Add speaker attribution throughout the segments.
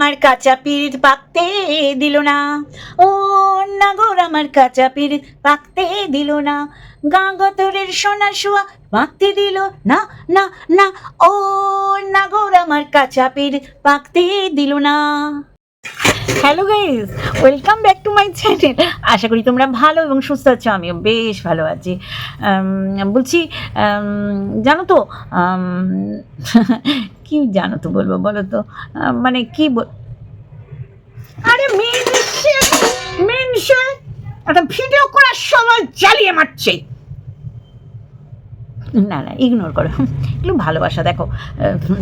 Speaker 1: আমার কাঁচা পীর পাকতে দিল না। ও নাগর, আমার কাঁচা পীর পাকতে দিল না। গাঙ্গতরের সোনা শোয়া পাকতে দিল না না না। ও নাগর, আমার কাঁচা পীর পাকতে দিল না। Hello guys welcome back to my channel আশা করি তোমরা ভালো এবং সুস্থ আছো, আমিও বেশ ভালো আছি। বলছি জানো তো কি জানো তো বলব, বলো তো? মানে কি
Speaker 2: আরে মিনসে একটা ভিডিও করার সময় জ্বালিয়ে মারছে।
Speaker 1: না না ইগনোর করো। একটু ভালোবাসা দেখো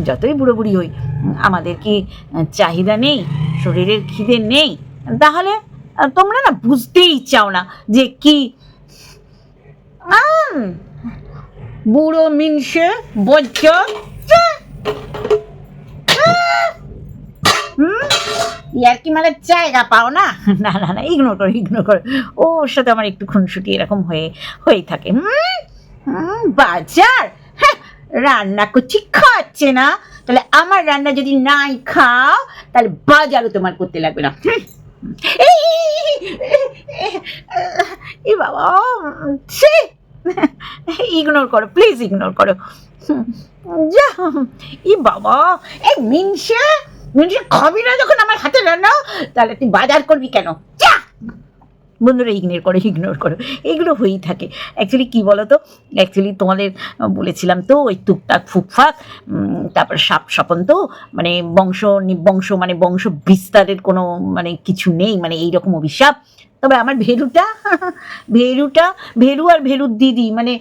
Speaker 1: যতই বুড়ো বুড়ি হই আমাদের কি চাহিদা নেই? শরীরের খিদে নেই? তাহলে তোমরা না বুঝতেই চাও না যে কি
Speaker 2: বুড়ো মিনসে বজ্জ ইয়ার কি মানে জায়গা পাও না?
Speaker 1: না না না ইগনোর করো ইগনোর করো। ওর সাথে আমার একটু খুনসুটি এরকম হয়ে হয়েই থাকে হুম,
Speaker 2: বাজার? হ্যাঁ, রান্না করছি খাচ্ছে না। তাহলে আমার রান্না যদি নাই খাও তাহলে বাজারও তোমার করতে লাগবে না।
Speaker 1: এ বাবা ছি। ইগনোর করো প্লিজ ইগনোর করো। যা ই বাবা
Speaker 2: এই মিনসে মিনসে খাবি না যখন আমার হাতে রান্না তাহলে তুই বাজার করবি কেন? যা।
Speaker 1: বন্ধুরা ইগনোর করো ইগনোর করো। এগুলো হয়েই থাকে। অ্যাকচুয়ালি কী বলো তো অ্যাকচুয়ালি তোমাদের বলেছিলাম তো, ওই টুকটাক, ফুকফাক তারপর সাপ স্বপন তো মানে বংশ নিবংশ মানে বংশ বিস্তারের কোনো মানে কিছু নেই মানে এইরকম অভিশাপ। তবে আমার ভেরুটা ভেরুটা, ভেরু আর ভেরুর দিদি মানে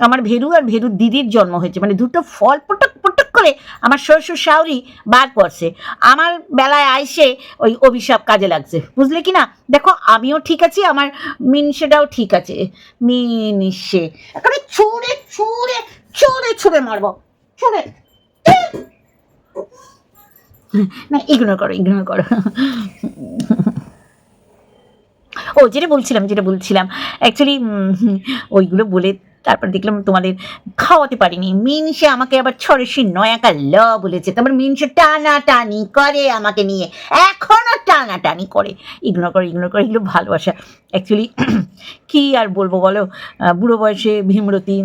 Speaker 1: আমার ভেরু আর ভেরুর দিদির জন্ম হয়েছে। মানে দুটো ফল পটক পটক করে আমার শ্বশুর শাউরি বার করছে। আমার বেলায় আইসে ওই অভিশাপ কাজে লাগছে। বুঝলে কি না? দেখো, আমিও ঠিক আছি, আমার মিনসেটাও ঠিক আছে। মিনসে।
Speaker 2: এখানে ছুঁড়ে ছুঁড়ে ছুঁড়ে ছুঁড়ে মারবো। ছুঁড়ে।
Speaker 1: না ইগনোর করো ইগনোর করো। ও, যেটা বলছিলাম যেটা বলছিলাম অ্যাকচুয়ালি ওইগুলো বলে তারপর দেখলাম তোমাদের খাওয়াতে পারিনি। মিনসে আমাকে আবার ছড়েসি নয়াকা ল বলেছে। তারপর মিনসে টানা টানি করে আমাকে নিয়ে। এখনও টানা টানি করে। ইগনোর করে ইগনোর করে, এগুলো ভালোবাসা। অ্যাকচুয়ালি কি আর বলব বলো? বুড়ো বয়সে ভীমরতি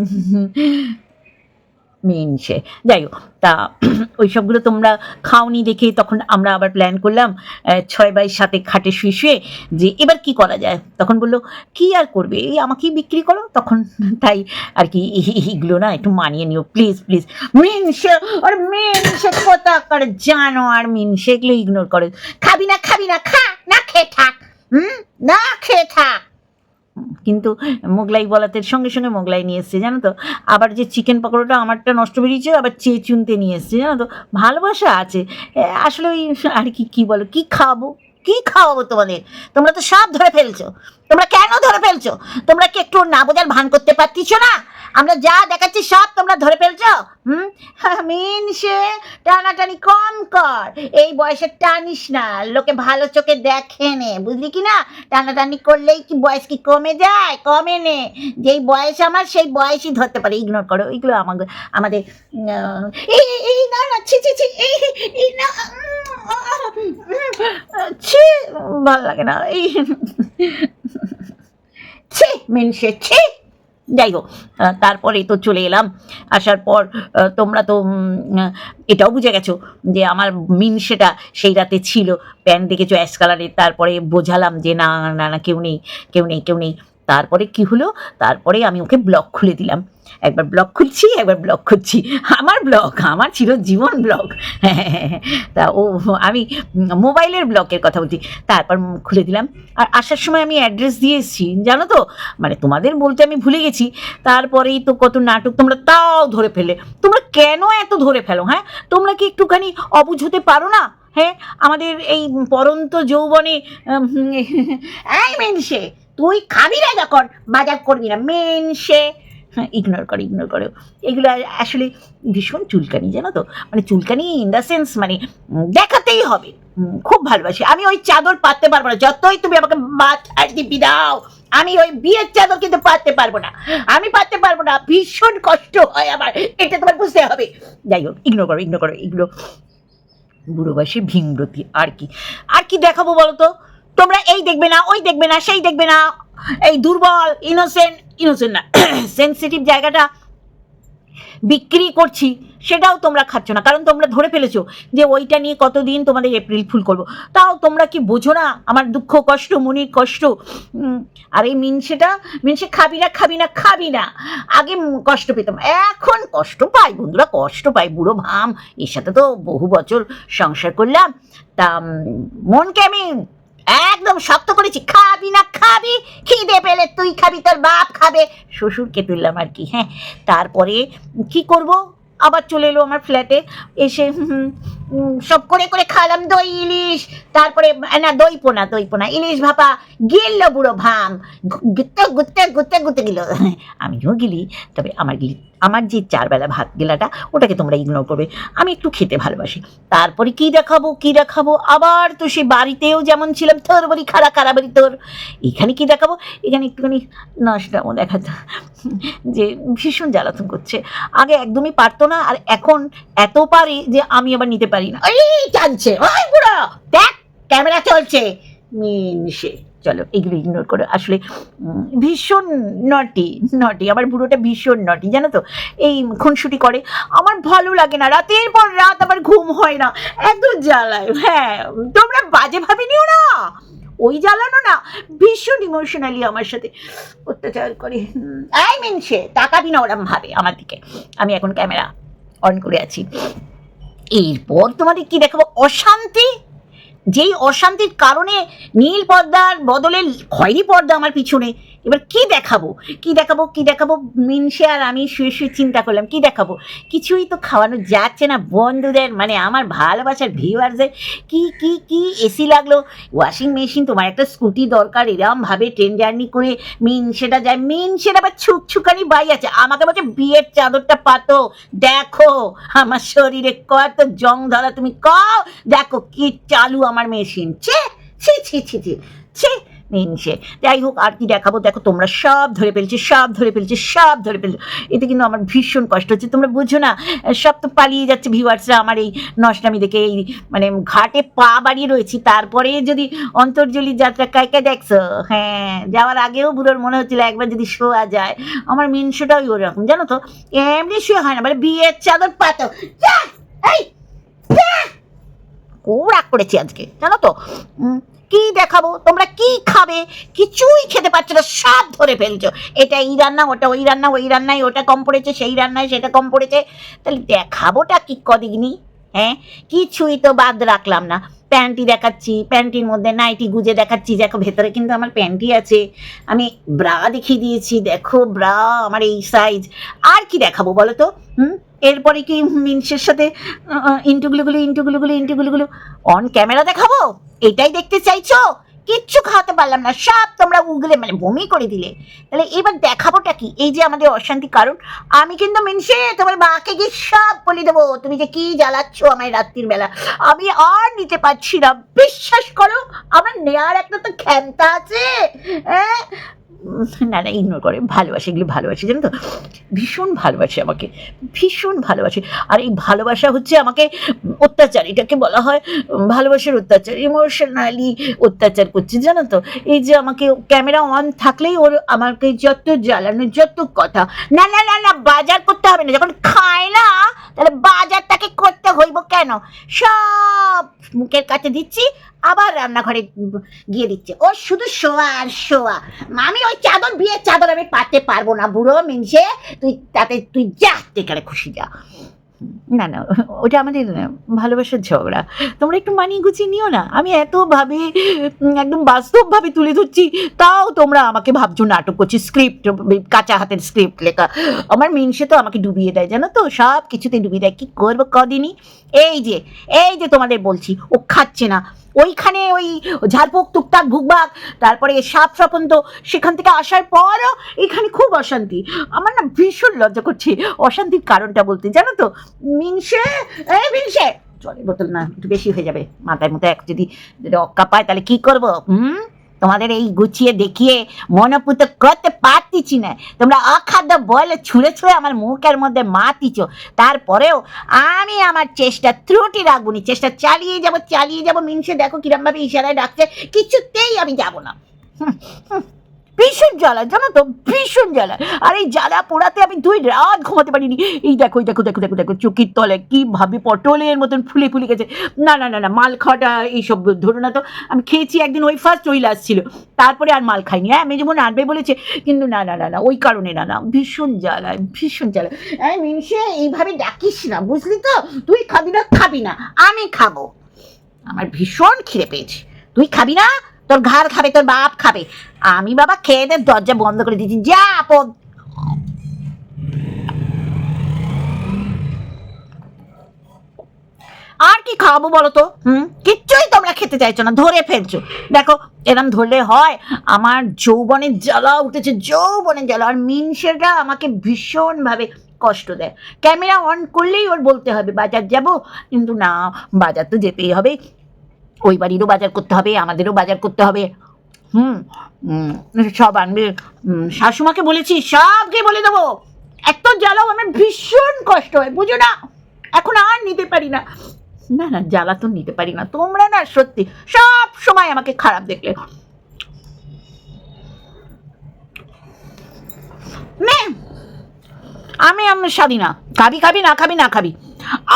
Speaker 1: মিনসে যাই হোক, তা ওই সবগুলো তোমরা খাওনি দেখে তখন আমরা আবার প্ল্যান করলাম ছয় বাই সাথে খাটে শুয়ে শুয়ে যে এবার কি করা যায়? তখন বলল, কি আর করবে? এই আমাকেই বিক্রি করো? তখন তাই আর কি এইগুলো না একটু মানিয়ে নিও। প্লিজ প্লিজ মিনসে আর মিনসে কথা করে জানো আর মিনসে এগুলো ইগনোর করে।
Speaker 2: খাবি না খাবি না, খা, না খেয়ে থাক। হুম? না খেয়ে থাক।
Speaker 1: কিন্তু মোগলাই বলাতে সঙ্গে সঙ্গে মোগলাই নিয়ে এসছে, জানো তো? আবার যে চিকেন পকোড়াটা আমারটা নষ্ট বেরিয়েছে, আবার চেয়ে চুনতে নিয়ে এসছে, জানো তো? ভালোবাসা আছে। আসলে ওই আর কি কি বলো? কি খাব? কি খাওয়াবো তোমাদের? তোমরা তো সাপ ধরে ফেলছো। তোমরা কেন ধরে ফেলছো? তোমরা কি একটু না বোঝার ভান করতে পারতিছো না? আমরা যা দেখাচ্ছি সব তোমরা ধরে ফেলছো? হুম? মিন সে টানাটানি কম কর। এই বয়সে টানিস না। লোকে ভালো চোখে দেখে নে, বুঝলি কি না? টানাটানি করলেই কি বয়স কি কমে যায়? কমে নে। যেই বয়স আমার, সেই বয়সই ধরতে পারে। ইগনোর করো। এগুলো আমাদের আমাদের এই, এই- না না, ছি ছি ছি, এই না ছি, ভালো লাগে না। এই ছি, মিনসে ছি। যাই হোক তারপরে তো চলে এলাম। আসার পর তোমরা তো এটাও বুঝে গেছো যে আমার মিন সেটা সেই রাতে ছিল। প্যান্ট দেখেছ, অ্যাশ কালারের। তারপরে বোঝালাম যে না না না, কেউ নেই কেউ নেই কেউ নেই। তারপরে কি হলো? তারপরে আমি ওকে ব্লক খুলে দিলাম। একবার ব্লক খুলছি, একবার ব্লক খুলছি। আমার ব্লক আমার ছিল জীবন ব্লক তা ও, আমি মোবাইলের ব্লকের কথা বলছি। তারপর খুলে দিলাম। আর আসার সময় আমি অ্যাড্রেস দিয়ে এসেছি। জানো তো? মানে তোমাদের বলতে আমি ভুলে গেছি। তারপরেই তো কত নাটক তোমরা তাও ধরে ফেলে তোমরা কেন এত ধরে ফেলো হ্যাঁ? তোমরা কি একটুখানি অবুঝ হতে পারো না? হ্যাঁ? আমাদের এই পরন্ত যৌবনে
Speaker 2: মেনসে। তুই খাবি না যখন। বাজার করবি না। মেন মেনসে
Speaker 1: ইগনোর করো ইগনোর করো। এগুলো আসলে ভীষণ চুলকানি, জানো তো? মানে চুলকানি ইন দ্য সেন্স মানে দেখাতেই হবে। খুব ভালোবাসি। আমি ওই চাদর পাততে পারব না। যতই তুমি আমাকে মাথার দিবি দাও, আমি ওই বিয়ের চাদর কিন্তু পাততে পারব না। আমি পাততে পারব না। ভীষণ কষ্ট হয় আমার। এটা তোমার বুঝতে হবে। যাই হোক ইগনোর করো ইগনোর করো। এগুলো বুড়ো বয়সে ভীমরতি। আর কি? আর কি দেখাবো বলো তো? তোমরা এই দেখবে না, ওই দেখবে না, সেই দেখবে না। এই দুর্বল ইনোসেন্ট ইনোসেন্ট না সেন্সিটিভ জায়গাটা বিক্রি করছি, সেটাও তোমরা খাচ্ছ না। কারণ তোমরা ধরে ফেলেছো যে ওইটা নিয়ে কতদিন তোমাদের এপ্রিল ফুল করব। তাও তোমরা কি বোঝো না, আমার দুঃখ, কষ্ট, মনির কষ্ট? আর এই মিনসেটা, মিনসে খাবি না খাবি না খাবি না। আগে কষ্ট পেতাম, এখন কষ্ট পাই বন্ধুরা, কষ্ট পাই, বুড়ো ভাম। এর সাথে তো বহু বছর সংসার করলাম। তা মনকে আমি একদম শক্ত করেছি খাবি না খাবি, খিদে পেলে তুই খাবি, তোর বাপ খাবে। শ্বশুরকে তুললাম আর কি হ্যাঁ। তারপরে কি করব? আবার চলে এলো আমার ফ্ল্যাটে এসে সব করে করে খালাম দই, ইলিশ, তারপরে না দই পোনা দই পোনা ইলিশ ভাপা গিললো বুড়ো ভাম গুত্তে গুত্তে গুত্তে গুত্তে গেল। আমিও গেলি, তবে আমার গিলি আমার যে চারবেলা ভাত গেলাটা ওটাকে তোমরা ইগনোর করবে। আমি একটু খেতে ভালোবাসি। তারপরে কি দেখাবো কি দেখাবো? আবার তো সে বাড়িতেও যেমন ছিলাম, তোর বাড়ি খারা খারা বাড়ি তোর। এখানে কি দেখাবো? এখানে একটুখানি নষ্টামো দেখাতো যে ভীষণ জ্বালাতন করছে। আগে একদমই পারতো না, আর এখন এত পারি যে আমি আবার নিতে পারি না। এই, টানছে। ওই দেখ, ক্যামেরা চলছে। মিনসে। চলো এগুলো ইগনোর করো। আসলে ভীষণ নটি নটি আমার বুড়োটা ভীষণ নটি জানো তো? এই খুনসুটি করে আমার ভালো লাগে না রাতের পর রাত আমার ঘুম হয় না এত জ্বালায় হ্যাঁ তোমরা বাজে ভাবে নিও না। ওই জ্বালানো না ভীষণ ইমোশনালি আমার সাথে অত্যাচার করে হুম, এই মিনসে তাকাবি না ওরম ভাবে আমার দিকে। আমি এখন ক্যামেরা অন করে আছি। এরপর তোমাদের কি দেখাবো? অশান্তি? যেই অশান্তির কারণে নীল পর্দার বদলে খয়েরি পর্দা আমার পিছনে এবার কি দেখাবো? কি দেখাবো? কি দেখাবো? মিনসে আর আমি শুয়ে শুয়ে চিন্তা করলাম, কি দেখাবো? কিছুই তো খাওয়ানো যাচ্ছে না বন্ধুদের মানে আমার ভালোবাসার ভিউয়ার্সদের কি কি কি এসি লাগল? ওয়াশিং মেশিন তোমার একটা স্কুটি দরকার এরম ভাবে ট্রেন জার্নি করে মিন সেটা যায়। মিন সেটা আবার ছুকছুকানি বাই আছে, আমাকে বলছে, বিয়ের চাদরটা পাতো, দেখো, আমার শরীরে কত জং ধরা, তুমি কও, দেখো কি চালু আমার মেশিন ছে, ছি ছি ছি ছি ছি মিনসে যাই হোক আর কি দেখাবো? দেখো, তোমরা সব ধরে ফেলছে, সব ধরে ফেলছে, সব ধরে ফেলছে। এতে কিন্তু আমার ভীষণ কষ্ট হচ্ছে। তোমরা বুঝো না, সব তো পালিয়ে যাচ্ছে ভিউয়ার্সরা আমার এই নষ্টামি দেখে, এই মানে ঘাটে পা বাড়িয়ে রয়েছি। তারপরে যদি অন্তর্জলি যাত্রা কাইকে দেখছ? হ্যাঁ যাওয়ার আগেও বুড়োর মনে হচ্ছিল একবার যদি শোয়া যায়, আমার মিনসোটাই ওরকম। জানো তো, এমনি শুয়ে হয় না মানে বিয়ের চাদর পাতো। এই। রাগ করেছি আজকে, জানো তো? কি দেখাবো? তোমরা কি খাবে? কিছুই খেতে পারছ না সব ধরে ফেলছো। এটা এই রান্না, ওটা ওই রান্না, ওই রান্নায় ওটা কম পড়েছে, সেই রান্নায় সেটা কম পড়েছে। তাহলে দেখাবোটা কি কদিনই হ্যাঁ? কিছুই তো বাদ রাখলাম না। প্যান্টি দেখাচ্ছি, প্যান্টির মধ্যে নাইটি গুজে দেখাচ্ছি। দেখো, ভেতরে কিন্তু আমার প্যান্টি আছে। আমি ব্রা দেখিয়ে দিয়েছি। দেখো, ব্রা, আমার এই সাইজ আর কি দেখাবো বলো তো? হুম? এরপরে কি মিনসের সাথে ইন্টুগুলোগুলো ইন্টুগুলোগুলো ইন্টুগুলোগুলো অন ক্যামেরা দেখাবো? এটাই দেখতে চাইছো? কিচ্ছু খাওয়াতে পারলাম না। সব তোমরা উগলে মানে বমি করে দিলে। তাহলে এবার দেখাবোটা কি? এই যে আমাদের অশান্তি কারণ, আমি কিন্তু মিনসে, তোমার মাকে গিয়ে সব বলে দেবো। তুমি যে কি জ্বালাচ্ছ আমায় রাত্রির বেলা। আমি আর নিতে পারছি না। বিশ্বাস করো, আমার নেয়ার একটা তো ক্ষমতা আছে। হ্যাঁ? না না ইগনোর করে। ভালোবাসে, এগুলি ভালোবাসে, জানো তো? ভীষণ ভালোবাসে আমাকে। ভীষণ ভালোবাসে। আর এই ভালোবাসা হচ্ছে আমাকে অত্যাচার, এটাকে বলা হয় ভালোবাসার অত্যাচার ইমোশনালি অত্যাচার করছে, জানো তো? এই যে আমাকে ক্যামেরা অন থাকলেই ওর আমাকে যত জ্বালানো যত কথা, না না না না, বাজার করতে হবে না। যখন খায় না, তাহলে বাজারটাকে করতে হইব কেন? সব মুখের কাছে দিচ্ছি আবার রান্নাঘরে গিয়ে দিচ্ছে। ও শুধু শোয়া আর শোয়া। আমি ওই চাদর, বিয়ের চাদর আমি পাতে পারব না, বুড়ো মিনসে তুই তাতে, তুই যা যেখানে খুশি যা। না না, ওটা আমাদের ভালোবাসার ঝগড়া। তোমরা একটু মানিয়ে গুছিয়ে নিও না। আমি এতভাবে একদম বাস্তবভাবে তুলে ধরছি, তাও তোমরা আমাকে ভাবছ নাটক করছি স্ক্রিপ্ট কাঁচা হাতের স্ক্রিপ্ট লেখা। আমার মিনসে তো আমাকে ডুবিয়ে দেয়, জানো তো? সব কিছুতে ডুবিয়ে দেয়। কি করব কদিনই? এই যে এই যে তোমাদের বলছি, ও খাচ্ছে না। ওইখানে ওই ঝাড়ফুঁক, টুকটাক, ভুকভাক, তারপরে সাপ স্বপন্ত সেখান থেকে আসার পরও এখানে খুব অশান্তি। আমার না ভীষণ লজ্জা করছি অশান্তির কারণটা বলতে। জানো তো? মিনসে, এই মিনসে! জলের বোতল না, একটু বেশি হয়ে যাবে মাথায় মতো এক যদি যদি অক্কা পায়, তাহলে কি করব? হুম?
Speaker 2: তোমাদের এই গুছিয়ে দেখিয়ে মনোপুত করতে পারতিছি না। তোমরা অখাদ্য বলে ছুঁড়ে ছুঁড়ে আমার মুখের মধ্যে মাতিছ তারপরেও আমি আমার চেষ্টা ত্রুটি রাখবনি চেষ্টা চালিয়ে যাব চালিয়ে যাব। মিনসে দেখো কিরমভাবে ইশারায় ডাকছে কিছুতেই আমি যাব না। হুম, হুম। ভীষণ জ্বালা জানো তো? ভীষণ জ্বালা আর এই জ্বালা পোড়াতে আমি দুই রাত ঘুমাতে পারিনি। এই দেখো এই দেখো দেখো দেখো দেখো চুকির তলে কীভাবে পটলের মতন ফুলে ফুলে গেছে। না না না না, মাল খাওয়াটা, এইসব ধরো না তো। আমি খেয়েছি একদিন, ওই ফার্স্ট ওই লাস্ট ছিল। তারপরে আর মাল খাইনি। হ্যাঁ আমি যেমন আনবে বলেছে, কিন্তু না না না না, ওই কারণে না না, ভীষণ জ্বালা ভীষণ জ্বালা এই মিনসে, এইভাবে ডাকিস না, বুঝলি তো? তুই খাবি না খাবি না, আমি খাব। আমার ভীষণ খিদে পেয়েছে। তুই খাবি না তোর ঘাড় খাবে তোর বাপ খাবে। আমি বাবা খেয়ে দে দরজা বন্ধ করে দিচ্ছি যা আপদ আর কি খাওয়াবো বলো তো? হুম? কিচ্ছুই তোমরা খেতে চাইছো না, ধরে ফেলছো। দেখো, এরম ধরলে হয়, আমার যৌবনের জ্বালা উঠেছে যৌবনের জ্বালা। আর মিনসেটা আমাকে ভীষণভাবে কষ্ট দেয়। ক্যামেরা অন করলেই ওর বলতে হবে, বাজার যাব? কিন্তু না, বাজার তো যেতেই হবে। ওই বাড়িরও বাজার করতে হবে, আমাদেরও বাজার করতে হবে। হুম সব আনবে। শাশুমাকে বলেছি, সবকে বলে দেবো। এত জ্বালাও, আমার ভীষণ কষ্ট হয়, বুঝো না? এখন আর নিতে পারি না। না না, জ্বালা তো নিতে পারি না। তোমরা না, সত্যি, সব সময় আমাকে খারাপ দেখলে। আমি আমি স্বাধী না খাবি খাবি, না খাবি না খাবি।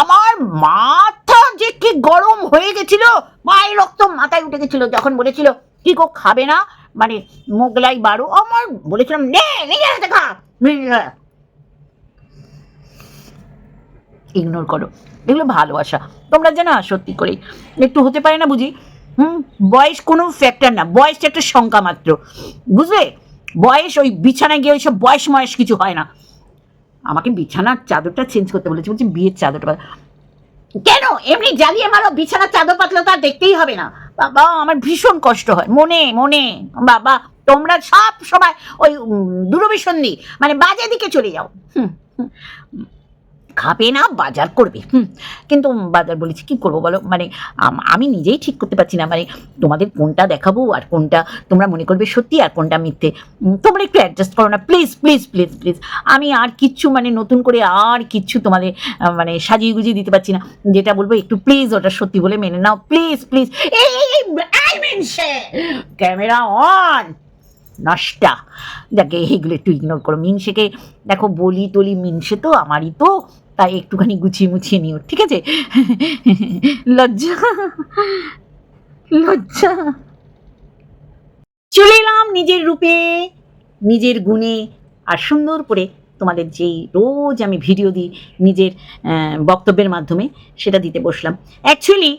Speaker 2: আমার মাথা যে কি গরম হয়ে গেছিল? মায়ের রক্ত মাথায় উঠে গেছিল, যখন বলেছিল, কি গো, খাবে না? মানে মোগলাই বারো আমার বলেছিলাম, নে নিজে হাতে খা ইগনোর করো। এগুলো ভালোবাসা। তোমরা জানো, সত্যি করে। একটু হতে পারে না বুঝি? হুম, বয়স কোনো ফ্যাক্টর না বয়স একটা সংখ্যা মাত্র। বুঝলে? বয়স ওই বিছানায় গিয়ে ওইসব বয়স ময়স কিছু হয় না। আমাকে বিছানার চাদরটা চেঞ্জ করতে বলেছে, বলছি বিয়ের চাদরটা কেন? এমনি জ্বালিয়ে মারো বিছানা চাদর পাতলে তা দেখতেই হবে না। বাবা, আমার ভীষণ কষ্ট হয়। মনে মনে। বাবা, তোমরা সব সময় ওই দূরবিসন্ধি মানে বাজে দিকে চলে যাও। হুম। খাবে না, বাজার করবে। হুম, কিন্তু বাজার বলেছি, কি করব বলো? মানে আমি নিজেই ঠিক করতে পারছি না। মানে তোমাদের কোনটা দেখাবো আর কোনটা তোমরা মনে করবে সত্যি আর কোনটা মিথ্যে? তোমরা একটু অ্যাডজাস্ট করো না। প্লিজ প্লিজ প্লিজ প্লিজ আমি আর কিচ্ছু মানে নতুন করে আর কিচ্ছু তোমাদের মানে সাজিয়ে গুজিয়ে দিতে পারছি না। যেটা বলব, একটু প্লিজ ওটা সত্যি বলে মেনে নাও। প্লিজ প্লিজ এই ক্যামেরা অন নষ্টা। যাকে এইগুলো একটু ইগনোর করো। মিনসেকে, দেখো বলি টলি মিনসে তো, আমারই তো। তাই একটুখানি গুছিয়ে মুছিয়ে নিও, ঠিক আছে? লজ্জা। লজ্জা। চলে এলাম নিজের রূপে, নিজের গুণে আর সুন্দর করে তোমাদের যেই রোজ আমি ভিডিও দিই নিজের বক্তব্যের মাধ্যমে, সেটা দিতে বসলাম। অ্যাকচুয়ালি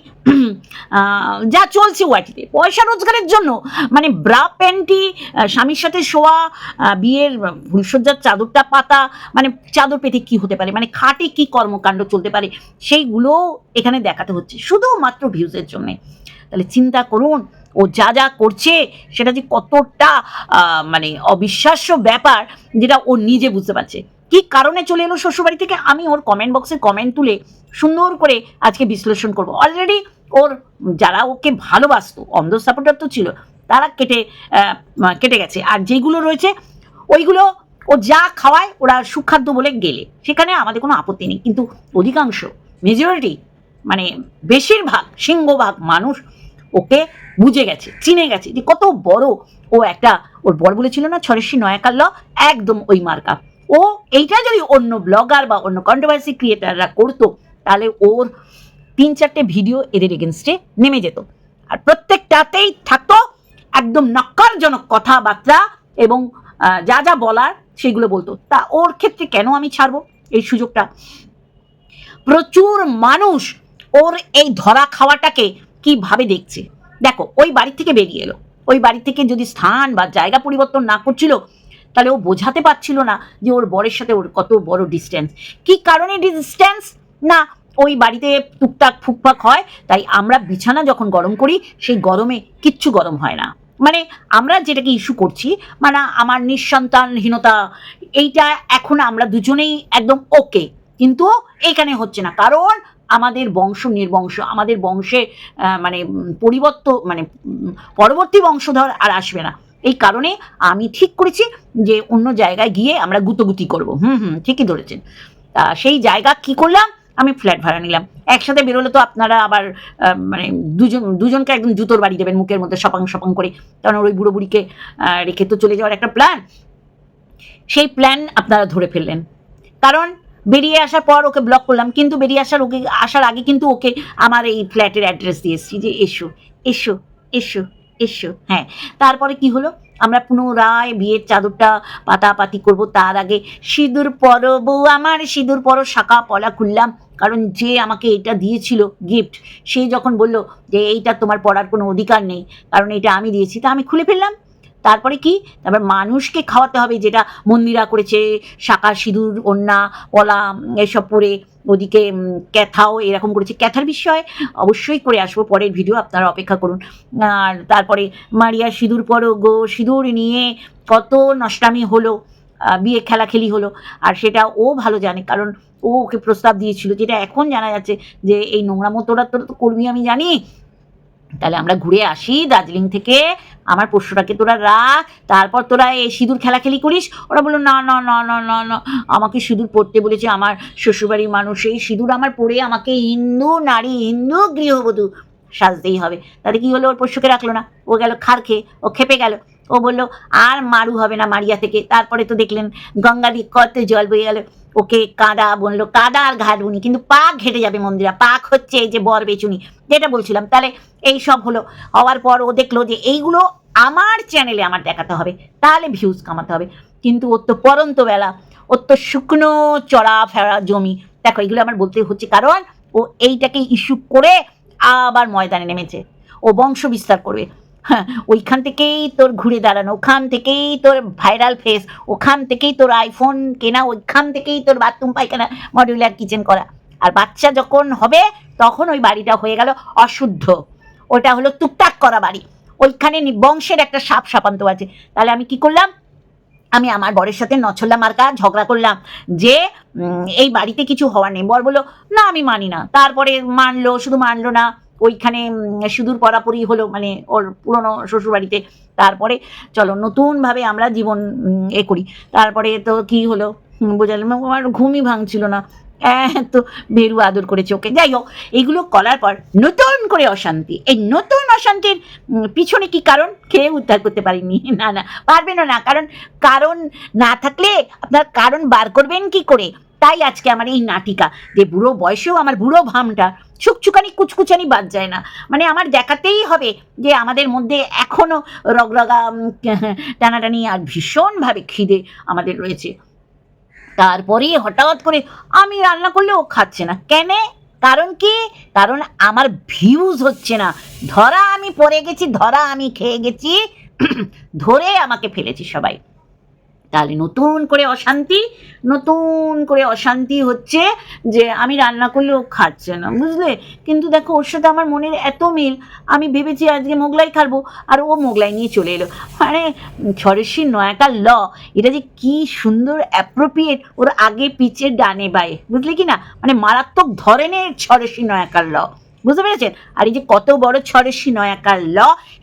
Speaker 2: যা চলছে ওয়াটিতে পয়সা রোজগারের জন্য মানে ব্রা প্যান্টি স্বামীর সাথে শোয়া বিয়ের ফুলসজ্জার চাদরটা পাতা মানে চাদর পেতে কি হতে পারে মানে খাটে কি কর্মকাণ্ড চলতে পারে, সেইগুলো এখানে দেখাতে হচ্ছে। শুধুমাত্র ভিউজের জন্যে। তাহলে চিন্তা করুন ও যা যা করছে সেটা যে কতটা মানে অবিশ্বাস্য ব্যাপার যেটা ও নিজে বুঝতে পারছে। কি কারণে চলে এলো শ্বশুরবাড়ি থেকে? আমি ওর কমেন্ট বক্সে কমেন্ট তুলে সুন্দর করে আজকে বিশ্লেষণ করব। অলরেডি ওর যারা ওকে ভালোবাসতো অন্ধ সাপোর্টার তো ছিল, তারা কেটে কেটে গেছে। আর যেগুলো রয়েছে, ওইগুলো ও যা খাওয়ায় ওরা সুখাদ্য বলে গেলে। সেখানে আমাদের কোনো আপত্তি নেই। কিন্তু অধিকাংশ মেজরিটি মানে বেশিরভাগ, সিংহভাগ মানুষ ওকে বুঝে গেছে, চিনে গেছে যে কত বড় ও একটা, ওর বর বলেছিল না ছরেশি নয়াকাল্ল একদম ওই মার্কা। ও এইটা যদি অন্য ব্লগার বা অন্য কন্ট্রোভার্সি ক্রিয়েটাররা করতো, তাহলে ওর তিন চারটে ভিডিও এদের এগেনস্টে নেমে যেত। আর প্রত্যেকটাতেই থাকতো একদম নক্কারজনক কথাবার্তা এবং যা যা বলার সেগুলো বলতো। তা ওর ক্ষেত্রে কেন আমি ছাড়বো এই সুযোগটা? প্রচুর মানুষ ওর এই ধরা খাওয়াটাকে কীভাবে দেখছে? দেখো, ওই বাড়ি থেকে বেরিয়ে এলো। ওই বাড়ি থেকে যদি স্থান বা জায়গা পরিবর্তন না করছিল, তাহলে ও বোঝাতে পারছিল না যে ওর বরের সাথে ওর কত বড় ডিস্টেন্স কি কারণে ডিস্টেন্স না, ওই বাড়িতে টুকটাক ফুকফাক হয়, তাই আমরা বিছানা যখন গরম করি, সেই গরমে কিচ্ছু গরম হয় না। মানে আমরা যেটাকে ইস্যু করছি মানে আমার নিঃসন্তানহীনতা, এইটা এখন আমরা দুজনেই একদম ওকে কিন্তু এখানে হচ্ছে না। কারণ আমাদের বংশ নির্বংশ, আমাদের বংশে মানে পরিবর্ত মানে পরবর্তী বংশধর আর আসবে না। এই কারণে আমি ঠিক করেছি যে অন্য জায়গায় গিয়ে আমরা গুতগুতি করব। হুম হুম, ঠিকই ধরেছেন। সেই জায়গা কি করলাম? আমি ফ্ল্যাট ভাড়া নিলাম। একসাথে বেরোলে তো আপনারা আবার মানে দুজন, দুজনকে একদম জুতোর বাড়ি দেবেন মুখের মধ্যে সপাং সপাং করে। কারণ ওই বুড়ো বুড়িকে রেখে তো চলে যাওয়ার একটা প্ল্যান সেই প্ল্যান আপনারা ধরে ফেললেন। কারণ বেরিয়ে আসার পর ওকে ব্লক করলাম, কিন্তু বেরিয়ে আসার ওকে, আসার আগে কিন্তু ওকে আমার এই ফ্ল্যাটের অ্যাড্রেস দিয়ে এসেছি যে এসো এসো এসো এসো হ্যাঁ। তারপরে কি হলো? আমরা পুনরায় বিয়ের চাদরটা পাতাপাতি করব। তার আগে সিঁদুর পরো বউ আমার সিঁদুর পরো, শাখা পলা খুললাম। কারণ যে আমাকে এটা দিয়েছিল গিফট সে যখন বলল যে এইটা তোমার পড়ার কোনো অধিকার নেই, কারণ এটা আমি দিয়েছি, তা আমি খুলে ফেললাম। তারপরে কি? তারপর মানুষকে খাওয়াতে হবে, যেটা মন্দিরা করেছে শাঁকা সিঁদুর ওন্না কলা এসব পরে ওদিকে ক্যাথাও এরকম করেছে। ক্যাথার বিষয় অবশ্যই করে আসব, পরের ভিডিও আপনারা অপেক্ষা করুন। আর তারপরে মারিয়া সিঁদুর পরো গো, সিঁদুর নিয়ে কত নষ্টামি হলো বিয়ে খেলাখেলি হলো, আর সেটা ও ভালো জানে, কারণ ও ওকে প্রস্তাব দিয়েছিল, যেটা এখন জানা যাচ্ছে যে এই নোংরামো তোরা তোরা তো করবি আমি জানি। তাহলে আমরা ঘুরে আসি দার্জিলিং থেকে আমার পোষ্যটাকে তোরা রাখ, তারপর তোরা এই সিঁদুর খেলাখেলি করিস। ওরা বলল, না না না না না না, আমাকে সিঁদুর পড়তে বলেছে আমার শ্বশুরবাড়ির মানুষ। এই সিঁদুর আমার পরে আমাকে হিন্দু, নারী, হিন্দু, গৃহবধূ সাজতেই হবে। তাহলে কি হলো? ওর পোষ্যকে রাখল না। ও গেল খার খেয়ে, ও খেপে গেল। ও বলল, আর মারু হবে না মারিয়া থেকে। তারপরে তো দেখলেন গঙ্গা দিয়ে কত জল বয়ে গেল। ওকে কাদা বলল, কাদা আর ঘাটুনি কিন্তু পাক ঘেটে যাবে মন্দিরা। পাক হচ্ছে এই যে বর বেচুনি। যেটা বলছিলাম, তাহলে এই সব হলো। হওয়ার পর ও দেখল যে এইগুলো আমার চ্যানেলে আমার দেখাতে হবে। তাহলে ভিউজ কামাতে হবে। কিন্তু ওর তো পরন্ত বেলা, ওর তো শুকনো চড়া ফেরা জমি। দেখো, এগুলো আমার বলতে হচ্ছে কারণ ও এইটাকে ইস্যু করে আবার ময়দানে নেমেছে। ও বংশ বিস্তার করবে। হ্যাঁ ওইখান থেকেই তোর ঘুরে দাঁড়ানো, ওখান থেকেই তোর ভাইরাল ফেস ওখান থেকেই তোর আইফোন কেনা, ওইখান থেকেই তোর বাথরুম পায়খানা মডিউলার কিচেন করা। আর বাচ্চা যখন হবে, তখন ওই বাড়িটা হয়ে গেল অশুদ্ধ। ওটা হলো টুকটাক করা বাড়ি। ওইখানে বংশের একটা সাপ সাপান্ত আছে। তাহলে আমি কি করলাম? আমি আমার বরের সাথে নছল্লা মার্কা ঝগড়া করলাম যে এই বাড়িতে কিছু হওয়ার নেই। বর বলল, না, আমি মানি না। তারপরে মানলো, শুধু মানলো না, ওইখানে সুদূর পরাপরি হলো মানে ওর পুরনো শ্বশুরবাড়িতে। তারপরে, চলো, নতুনভাবে আমরা জীবন এ করি। তারপরে তো কি হলো? বোঝালাম, আমার ঘুমই ভাঙছিল না। এত বেরু আদর করেছে ওকে। যাই হোক এইগুলো করার পর নতুন করে অশান্তি। এই নতুন অশান্তির পিছনে কি কারণ? কেউ উদ্ধার করতে পারিনি। না না, পারবেনও না। কারণ কারণ না থাকলে আপনার কারণ বার করবেন কি করে? তাই আজকে আমার এই নাটিকা। যে বুড়ো বয়সেও আমার বুড়ো ভামটা ছুকছুকানি, কুচকুচানি বাদ যায় না। মানে আমার দেখাতেই হবে যে আমাদের মধ্যে এখনও রগরগা টানাটানি আর ভীষণভাবে খিদে আমাদের রয়েছে। তারপরে হঠাৎ করে আমি রান্না করলে ও খাচ্ছে না। কেন? কারণ কি? কারণ আমার ভিউজ হচ্ছে না। ধরা আমি পড়ে গেছি, ধরা আমি খেয়ে গেছি। ধরে আমাকে ফেলেছি সবাই। তাহলে নতুন করে অশান্তি, নতুন করে অশান্তি হচ্ছে যে আমি রান্না করলে ও খাচ্ছে না, বুঝলে? কিন্তু দেখো, ওর সাথে আমার মনের এত মিল, আমি ভেবেছি আজকে মোগলাই খাব, আর ও মোগলাই নিয়ে চলে এলো। মানে ছরেশ্বরী নয়াকার ল, এটা যে কি সুন্দর অ্যাপ্রোপ্রিয়েট ওর আগে পিছে ডানে বায়ে, বুঝলে কি না? মানে মারাত্মক ধরনের ছরেশ্বরী নয়াকার ল। বুঝতে পেরেছেন? আর এই যে কত বড় ছরেশ্বরী নয়াকার ল,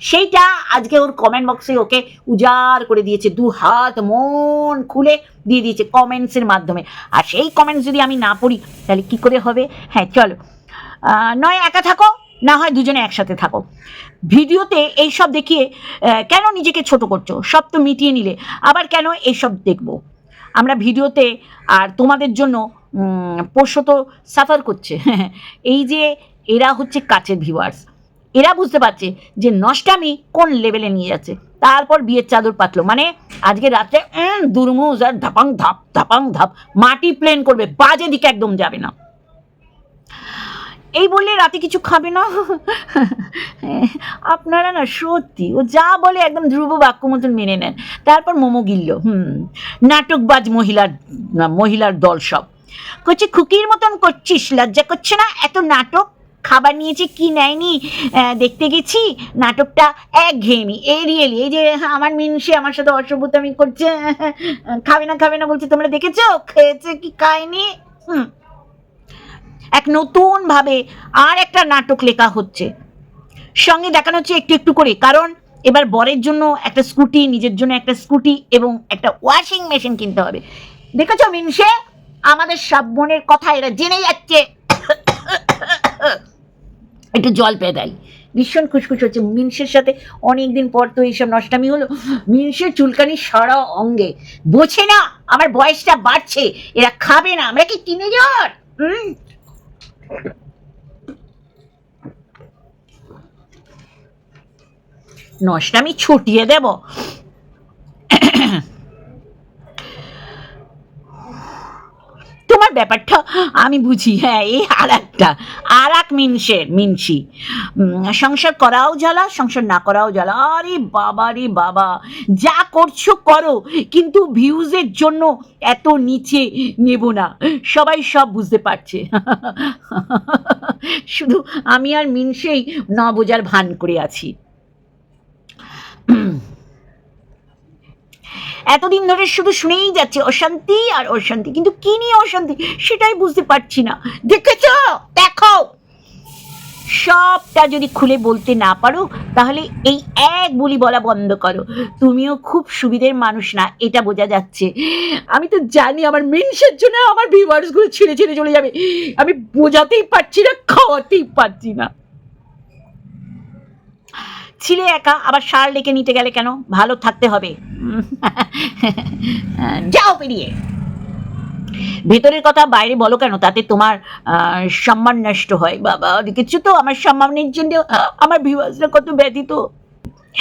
Speaker 2: সেইটা আজকে ওর কমেন্ট বক্সে ওকে উজাড় করে দিয়েছে, দু হাত মন খুলে দিয়ে দিয়েছে কমেন্টসের মাধ্যমে। আর সেই কমেন্টস যদি আমি না পড়ি, তাহলে কি করে হবে? হ্যাঁ চলো। নয় একা থাকো, না হয় দুজনে একসাথে থাকো। ভিডিওতে এইসব দেখিয়ে কেন নিজেকে ছোট করছ? সব তো মিটিয়ে নিলে, আবার কেন এইসব দেখব? আমরা ভিডিওতে আর তোমাদের জন্য পোষ্য তো সাফার করছে। এই যে এরা হচ্ছে কাছের ভিউয়ার্স এরা বুঝতে পারছে যে নষ্টামি কোন লেভেলে নিয়ে যাচ্ছে। তারপর বিয়ের চাদর পাতলো। মানে আজকে রাত্রে দুরমুজ আর ধাপাং ধাপ ধাপাং ধাপ, মাটি প্লেন করবে, বাজে দিকে একদম যাবে না। এই বললে রাতে কিছু খাবে না? আপনারা না সত্যি, ও যা বলে একদম ধ্রুব বাক্য মতন মেনে নেন। তারপর মোমো গিলল, হুম, নাটকবাজ মহিলার মহিলার দল সব। করছে খুকির মতন করছিস, লজ্জা করছে না এত নাটক? খাবার নিয়েছে কি নেয়নি দেখতে গেছি, নাটকটা এক ঘেয়েমি এই রিয়েলি এই যে আমার মিনসে আমার সাথে অসভ্যতামি করছে, খাবে না খাবে না বলছে, তোমরা দেখেছ? খেয়েছে কি, খায়নি? হুম।
Speaker 1: এক নতুন ভাবে আর একটা নাটক লেখা হচ্ছে। সঙ্গে দেখানো হচ্ছে একটু একটু করে, কারণ এবার বরের জন্য একটা স্কুটি, নিজের জন্য একটা স্কুটি এবং একটা ওয়াশিং মেশিন কিনতে হবে। দেখেছ মিনসে? আমাদের সব মনের কথা এরা জেনে যাচ্ছে। একটু জল পেয়ে দেয়। ভীষণ খুশখুশ হচ্ছে। মিনসের সাথে অনেক দিন পর তো এইসব নষ্টামি হলো। মিনসের চুলকানি সারা অঙ্গে। বোঝে না, আমার বয়সটা বাড়ছে। এরা খাবে না, আমরা কি যাওয়ার হুম। নষ্টামি ছুটিয়ে দেব। তোমার ব্যাপারটা আমি বুঝি হ্যাঁ এই আর একটা, আর এক মিনসের মিনসি। সংসার করাও জ্বালা, সংসার না করাও জ্বালা। আরে বাবা রে বাবা, যা করছ করো, কিন্তু ভিউজের জন্য এত নিচে নেব না। সবাই সব বুঝতে পারছে। শুধু আমি আর মিনসেই ন বোঝার ভান করে আছি। এতদিন ধরে শুধু শুনেই যাচ্ছে অশান্তি আর অশান্তি। কিন্তু কি নিয়ে অশান্তি? সেটাই বুঝতে পারছি না। দেখেছ? দেখো! সবটা যদি খুলে বলতে না পারো, তাহলে এই এক বলি বলা বন্ধ করো। তুমিও খুব সুবিধের মানুষ না, এটা বোঝা যাচ্ছে। আমি তো জানি আমার মেনসের জন্য আমার ভিউয়ার্সগুলো ছেড়ে ছেড়ে চলে যাবে। আমি বোঝাতেই পারছি না, খাওয়াতেই পারছি না। ছিলে একা, আবার সার ডেকে নিতে গেলে কেন? ভালো থাকতে হবে। যাও পেরিয়ে ভেতরের কথা বাইরে বলো কেন? তাতে তোমার সম্মান নষ্ট হয়। বাবা কিছু তো? আমার সম্মানের জন্য, আমার ভিউয়ার্সরা কত ব্যথিত।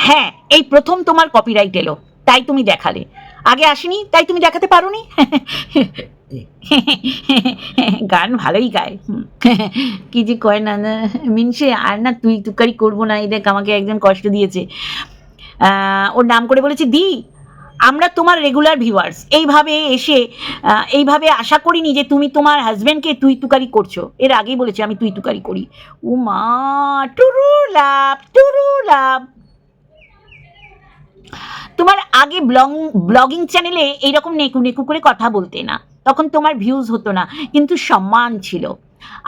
Speaker 1: হ্যাঁ এই প্রথম তোমার কপিরাইট এলো। তাই তুমি দেখালে। আগে আসেনি তাই তুমি দেখাতে পারোনি? গান ভালোই গায়। কি যে কয় না না, মিনসে আর না তুই তুকারি করব না এই দেখ আমাকে একজন কষ্ট দিয়েছে। ওর নাম করে বলেছে দি আমরা তোমার রেগুলার ভিউয়ার্স এইভাবে এসে এইভাবে আশা করিনি যে তুমি তোমার হাজব্যান্ডকে তুই তুকারি করছ। এর আগেই বলেছে আমি তুই তুকারি করি। উমা টুরু লাভ টুরু লাভ তোমার আগে ব্লগ ব্লগিং চ্যানেলে এইরকম নেকু নেকু করে কথা বলতে না। তখন তোমার ভিউজ হতো না, কিন্তু সম্মান ছিল।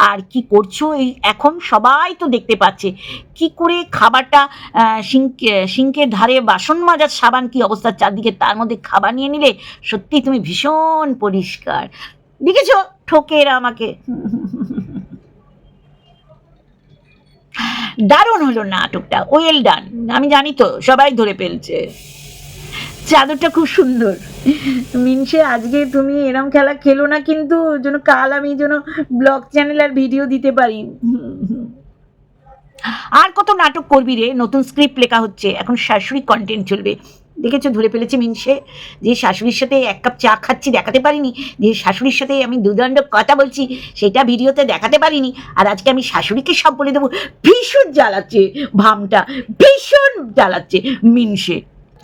Speaker 1: আর কি করছ এই এখন সবাই তো দেখতে পাচ্ছে। কি করে খাবারটা সিঙ্ক সিঙ্কের ধারে বাসন মাজার সাবান কি অবস্থা, চারদিকে তার মধ্যে খাবার নিয়ে নিলে সত্যি তুমি ভীষণ পরিষ্কার। দেখেছ? ঠকে এরা আমাকে। দারুণ হলো নাটকটা ওয়েল ডান আমি জানি তো, সবাই ধরে ফেলছে। চাদরটা খুব সুন্দর। মিনসে, আজকে তুমি এরম খেলা খেলো না কিন্তু যেন কাল আমি যেন ব্লগ চ্যানেল আর ভিডিও দিতে পারি। আর কত নাটক করবি রে? নতুন স্ক্রিপ্ট লেখা হচ্ছে, এখন শাশুড়ি কন্টেন্ট চলবে। দেখেছ, ধরে ফেলেছে মিনসে। যে শাশুড়ির সাথে এক কাপ চা খাচ্ছি, দেখাতে পারিনি। যে শাশুড়ির সাথে আমি দুদণ্ড কথা বলছি, সেটা ভিডিওতে দেখাতে পারিনি। আর আজকে আমি শাশুড়িকে সব বলে দেবো, ভীষণ জ্বালাচ্ছে ভামটা, ভীষণ জ্বালাচ্ছে মিনসে।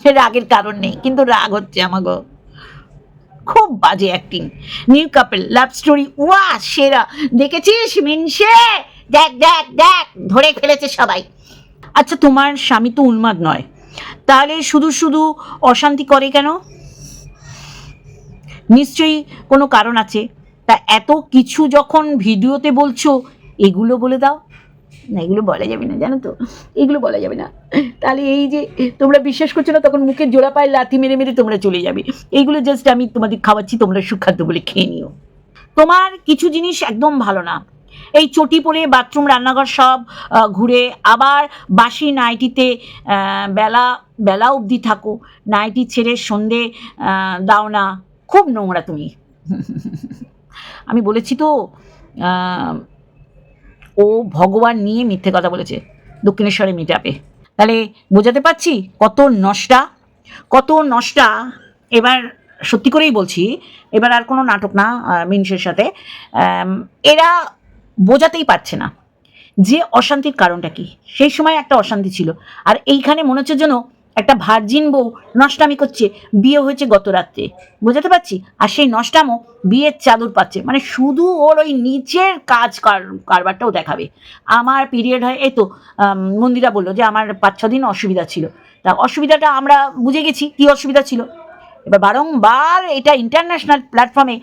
Speaker 1: রাগের কারণ নেই, কিন্তু রাগ হচ্ছে আমাগো। খুব বাজে acting new couple love story ওয়া সেরা। দেখেছিস মিনসে? দেখ দেখ দেখ, ধরে ফেলেছে সবাই। আচ্ছা তোমার স্বামী তো উন্মাদ নয়। তাহলে শুধু শুধু অশান্তি করে কেন? নিশ্চয়ই কোনো কারণ আছে। তা এত কিছু যখন ভিডিওতে বলছো, এগুলো বলে দাও। না, এগুলো বলা যাবে না, জানো তো? এগুলো বলা যাবে না। তাহলে এই যে তোমরা বিশ্বাস করছ না, তখন মুখে জোড়া পায়ে লাথি মেরে মেরে তোমরা চলে যাবে। এইগুলো জাস্ট আমি তোমাদের খাওয়াচ্ছি, তোমরা সুখাদ্য বলে খেয়ে নিও। তোমার কিছু জিনিস একদম ভালো না। এই চটি পরে বাথরুম, রান্নাঘর সব ঘুরে আবার বাসি নাইটিতে বেলা বেলা অবধি থাকো। নাইটি ছেড়ে সন্ধে দাও না। খুব নোংরা তুমি। আমি বলেছি তো ও ভগবান নিয়ে মিথ্যে কথা বলেছে দক্ষিণেশ্বরে মিটাপে তাহলে বোঝাতে পারছি কত নষ্টা? কত নষ্টা? এবার সত্যি করেই বলছি, এবার আর কোনো নাটক না মিনসের সাথে। এরা বোঝাতেই পারছে না। যে অশান্তির কারণটা কি? সেই সময় একটা অশান্তি ছিল। আর এইখানে মনে হচ্ছে যেন একটা ভার্জিন বউ নষ্টামি করছে। বিয়ে হয়েছে গত রাত্রে। বোঝাতে পারছি? আর সেই নষ্টামও বিয়ের চাদর পাচ্ছে। মানে শুধু ওর ওই নিচের কাজ কার- কারবারটাও দেখাবে। আমার পিরিয়ড হয় এই তো মন্দিরা বলল যে আমার পাঁচ ছ দিন অসুবিধা ছিল। তা অসুবিধাটা আমরা বুঝে গেছি কী অসুবিধা ছিল। এবার বারংবার এটা ইন্টারন্যাশনাল প্ল্যাটফর্মে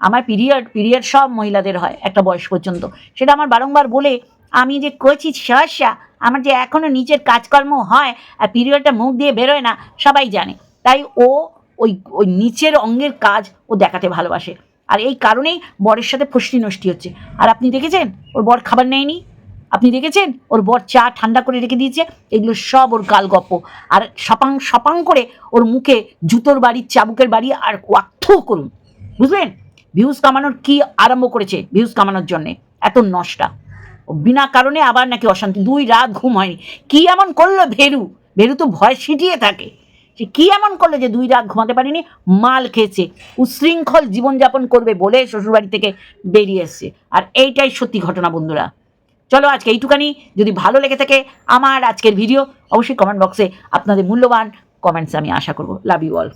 Speaker 1: আমার পিরিয়ড পিরিয়ড সব মহিলাদের হয়, একটা বয়স পর্যন্ত। সেটা আমার বারংবার বলে, আমি যে করছি সহসা আমার যে এখনও নিচের কাজকর্ম হয়, আর পিরিয়ডটা মুখ দিয়ে বেরোয় না, সবাই জানে। তাই ও ওই ওই নিচের অঙ্গের কাজ ও দেখাতে ভালোবাসে। আর এই কারণেই বরের সাথে ফষ্টি নষ্টি হচ্ছে। আর আপনি দেখেছেন? ওর বর খাবার নেয়নি। আপনি দেখেছেন? ওর বর চা ঠান্ডা করে রেখে দিয়েছে। এগুলো সব ওর গাল গপ্প। আর সপাং সপাং করে ওর মুখে জুতোর বাড়ি, চাবুকের বাড়ি, আর ওয়াক্থ করুন। বুঝলেন? ভিউজ কামানোর কি আরম্ভ করেছে ভিউজ কামানোর জন্যে? এত নষ্টা। বিনা কারণে আবার নাকি অশান্তি। দুই রাত ঘুম হয়নি। কি এমন করল ভেরু? ভেরু তো ভয় ছিটিয়ে থাকে। সে কি এমন করল যে দুই রাত ঘুমাতে পারিনি? মাল খেয়েছে। উশৃঙ্খল জীবনযাপন করবে বলে শ্বশুরবাড়ি থেকে বেরিয়ে এসছে। আর এইটাই সত্যি ঘটনা বন্ধুরা। চলো আজকে এইটুকানি। যদি ভালো লেগে থাকে আমার আজকের ভিডিও, অবশ্যই কমেন্ট বক্সে আপনাদের মূল্যবান কমেন্টস আমি আশা করব। Love you all